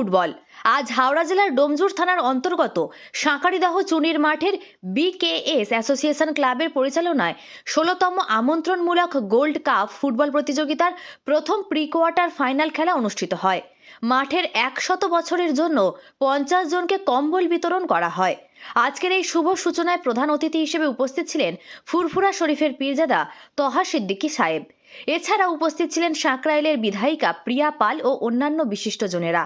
Football. আজ হাওড়া জেলার ডোমজুর থানার অন্তর্গত সাঁকারিদহ চুনির মাঠের বিকেএস অ্যাসোসিয়েশন ক্লাবের পরিচালনায় ষোলোতম আমন্ত্রণমূলক গোল্ড কাপ ফুটবল প্রতিযোগিতার প্রথম প্রি কোয়ার্টার ফাইনাল খেলা অনুষ্ঠিত হয়। মাঠের একশত বছরের জন্য পঞ্চাশ জনকে কম্বল বিতরণ করা হয়। আজকের এই শুভ সূচনায় প্রধান অতিথি হিসেবে উপস্থিত ছিলেন ফুরফুরা শরীফের পীরজাদা তহা সিদ্দিকী সাহেব। এছাড়া উপস্থিত ছিলেন সাঁকরাইলের বিধায়িকা প্রিয়া পাল ও অন্যান্য বিশিষ্টজনেরা।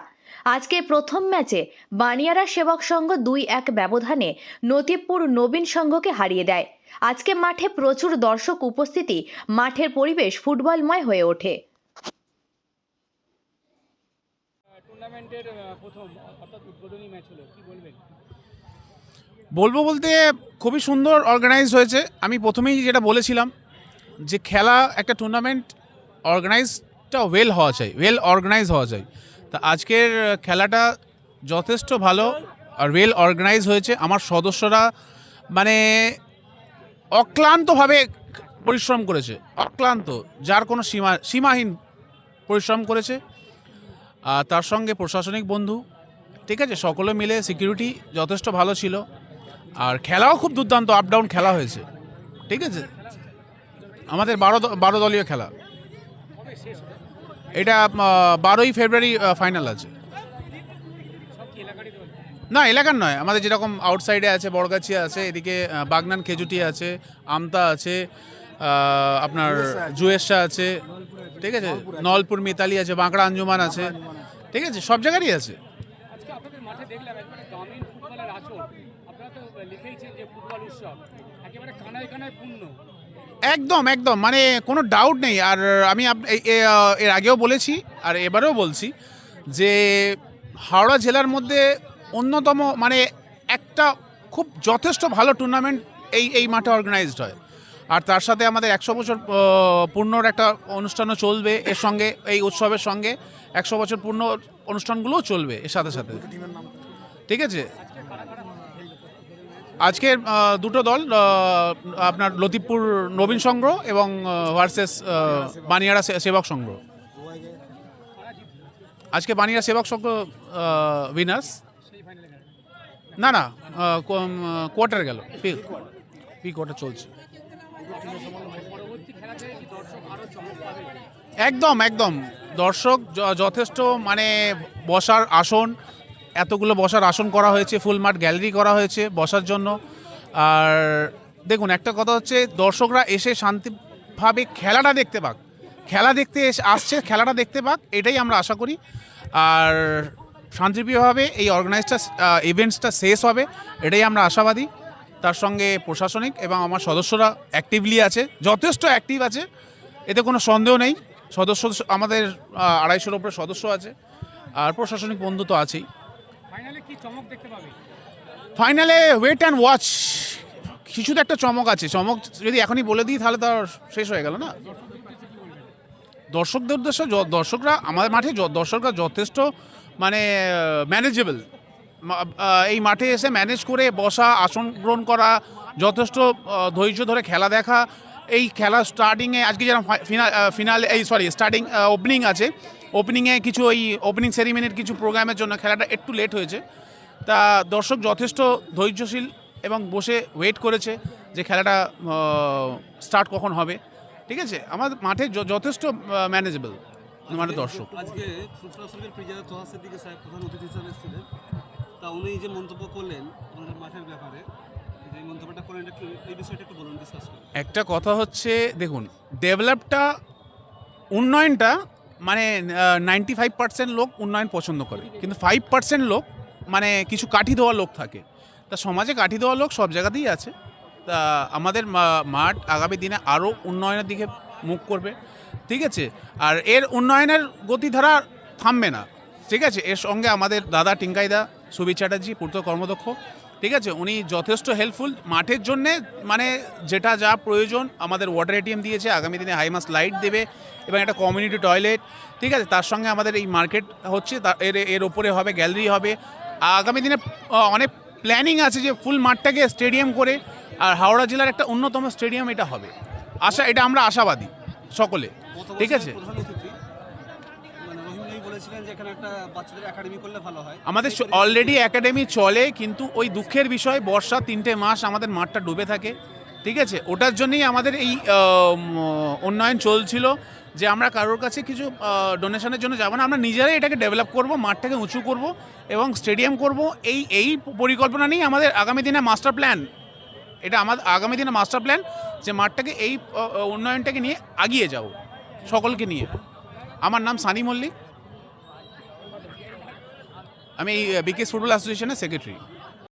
আজকে প্রথম ম্যাচে বানিয়ারা সেবক সংঘ দুই এক ব্যবধানে নতিবপুর নবীন সংঘকে হারিয়ে দেয়। আজকে মাঠে প্রচুর দর্শক উপস্থিতি মাঠের পরিবেশ ফুটবলময় হয়ে ওঠে। টুর্নামেন্টের প্রথম অর্থাৎ উদ্বোধনী ম্যাচ হলো কি বলবেন? বলব বলতে খুবই সুন্দর অর্গানাইজ হয়েছে। আমি প্রথমেই যেটা বলেছিলাম যে খেলা একটা টুর্নামেন্ট অর্গানাইজটা ওয়েল হওয়া চাই ওয়েল অর্গানাইজ হওয়া চাই। তা আজকের খেলাটা যথেষ্ট ভালো আর ওয়েল অর্গানাইজ হয়েছে। আমার সদস্যরা মানে অক্লান্তভাবে পরিশ্রম করেছে, অক্লান্ত, যার কোনো সীমা, সীমাহীন পরিশ্রম করেছে। আর তার সঙ্গে প্রশাসনিক বন্ধু, ঠিক আছে, সকলে মিলে সিকিউরিটি যথেষ্ট ভালো ছিল। আর খেলাও খুব দুর্দান্ত আপ ডাউন খেলা হয়েছে, ঠিক আছে। আমাদের বারো বারো দলীয় খেলা। এটা বারোই ফেব্রুয়ারি ফাইনাল আছে। না, এলাকার নয়, আমাদের যেরকম আউটসাইডে আছে, বড়গাছিয়া আছে, এদিকে বাগনান খেজুটি আছে, আমতা আছে আপনার জুয়েশা আছে, ঠিক আছে, নলপুর মিতালি আছে, বাঁকড়া আঞ্জুমান আছে, ঠিক আছে, সব জায়গারই আছে। একদম একদম। মানে কোনো ডাউট নেই। আর আমি এর আগেও বলেছি, আর এবারেও বলছি যে হাওড়া জেলার মধ্যে অন্যতম মানে একটা খুব যথেষ্ট ভালো টুর্নামেন্ট এই এই মাঠে অর্গানাইজড হয়। আর তার সাথে আমাদের একশো বছর পূর্ণর একটা অনুষ্ঠানও চলবে এর সঙ্গে, এই উৎসবের সঙ্গে। একশো বছর পূর্ণ অনুষ্ঠানগুলোও চলবে এর সাথে সাথে। ঠিক আছে? আজকের দুটো দল আপনার লতিফপুর নবীন সংঘ এবং ভার্সেস বানিয়ারা সেবক সংঘ। আজকে বানিয়ারা সেবক সংঘ উইনার্স না না কোয়ার্টার গেল। পি কোয়ার্টার চলছে। একদম একদম। দর্শক যথেষ্ট মানে বসার আসন এতগুলো বসার আসন করা হয়েছে ফুল মাঠ গ্যালারি করা হয়েছে বসার জন্য। আর দেখুন, একটা কথা হচ্ছে, দর্শকরা এসে শান্তিভাবে খেলাটা দেখতে পাক। খেলা দেখতে এসে, আসছে, খেলাটা দেখতে পাক, এটাই আমরা আশা করি। আর শান্তিপ্রিয়ভাবে এই অর্গানাইজটা ইভেন্টসটা শেষ হবে, এটাই আমরা আশাবাদী। তার সঙ্গে প্রশাসনিক এবং আমার সদস্যরা অ্যাক্টিভলি আছে, যথেষ্ট অ্যাক্টিভ আছে, এতে কোনো সন্দেহ নেই। সদস্য, আমাদের আড়াইশোর ওপরে সদস্য আছে, আর প্রশাসনিক বন্ধু তো আছেই। ফাইনালে ওয়েট অ্যান্ড ওয়াচ কিছু তো একটা চমক আছে। চমক যদি এখনই বলে দিই, তাহলে তো শেষ হয়ে গেল না? দর্শকদের উদ্দেশ্যে দর্শকরা আমাদের মাঠে দর্শকরা যথেষ্ট মানে ম্যানেজেবল এই মাঠে এসে ম্যানেজ করে বসা, আসন গ্রহণ করা, যথেষ্ট ধৈর্য ধরে খেলা দেখা। এই খেলা স্টার্টিংয়ে আজকে যেরকম ফিনাল এই সরি স্টার্টিং ওপেনিং আছে ওপেনিংয়ে কিছু ওই ওপেনিং সেরিমনির কিছু প্রোগ্রামের জন্য খেলাটা একটু লেট হয়েছে। তা দর্শক যথেষ্ট ধৈর্যশীল এবং বসে ওয়েট করেছে যে খেলাটা স্টার্ট কখন হবে। ঠিক আছে? আমাদের মাঠে যথেষ্ট ম্যানেজেবল মানে দর্শক। আজকে সাহেব প্রধান অতিথি হিসাবে তা উনি যে মন্তব্য করলেন মাঠের ব্যাপারে একটা কথা হচ্ছে দেখুন ডেভেলপটা উন্নয়নটা মানে নাইনটি ফাইভ পার্সেন্ট লোক উন্নয়ন পছন্দ করে। কিন্তু ফাইভ পার্সেন্ট লোক মানে কিছু কাঠি দেওয়া লোক থাকে। তা সমাজে কাঠি দেওয়া লোক সব জায়গাতেই আছে। তা আমাদের মাঠ আগামী দিনে আরও উন্নয়নের দিকে মুখ করবে। ঠিক আছে? আর এর উন্নয়নের গতিধারা থামবে না। ঠিক আছে? এর সঙ্গে আমাদের দাদা টিঙ্কাইদা, সুবীর চ্যাটার্জি, পূর্ত কর্মদক্ষ ঠিক আছে উনি যথেষ্ট হেল্পফুল মাঠের জন্যে মানে যেটা যা প্রয়োজন আমাদের ওয়াটার এটিএম দিয়েছে আগামী দিনে হাইমাস লাইট দেবে এবং একটা কমিউনিটি টয়লেট ঠিক আছে তার সঙ্গে আমাদের এই মার্কেট হচ্ছে এর এর ওপরে হবে গ্যালারি হবে। আগামী দিনে অনেক প্ল্যানিং আছে যে ফুল মাঠটাকে স্টেডিয়াম করে আর হাওড়া জেলার একটা অন্যতম স্টেডিয়াম এটা হবে। আশা এটা আমরা আশাবাদী সকলে। ঠিক আছে প্রধান অতিথি মানে রহিম বলেছিলেন বলছিলেন যে এখানে একটা বাচ্চাদের একাডেমি করলে ভালো হয়। আমাদের অলরেডি একাডেমি চলে কিন্তু ওই দুঃখের বিষয় বর্ষা তিনটে মাস আমাদের মাঠটা ডুবে থাকে। ঠিক আছে? ওটার জন্যই আমাদের এই উন্নয়ন চলছিল যে আমরা কারোর কাছে কিছু ডোনেশনের জন্য যাব না। আমরা নিজেরাই এটাকে ডেভেলপ করব মাঠটাকে উঁচু করব এবং স্টেডিয়াম করব। এই এই পরিকল্পনা নিয়ে আমাদের আগামী দিনে মাস্টার প্ল্যান এটা আমাদের আগামী দিনে মাস্টার প্ল্যান যে মাঠটাকে এই উন্নয়নটাকে নিয়ে আগিয়ে যাও সকলকে নিয়ে। আমার নাম সানি মল্লিক। আমি বিকেস ফুটবল অ্যাসোসিয়েশনের সেক্রেটারি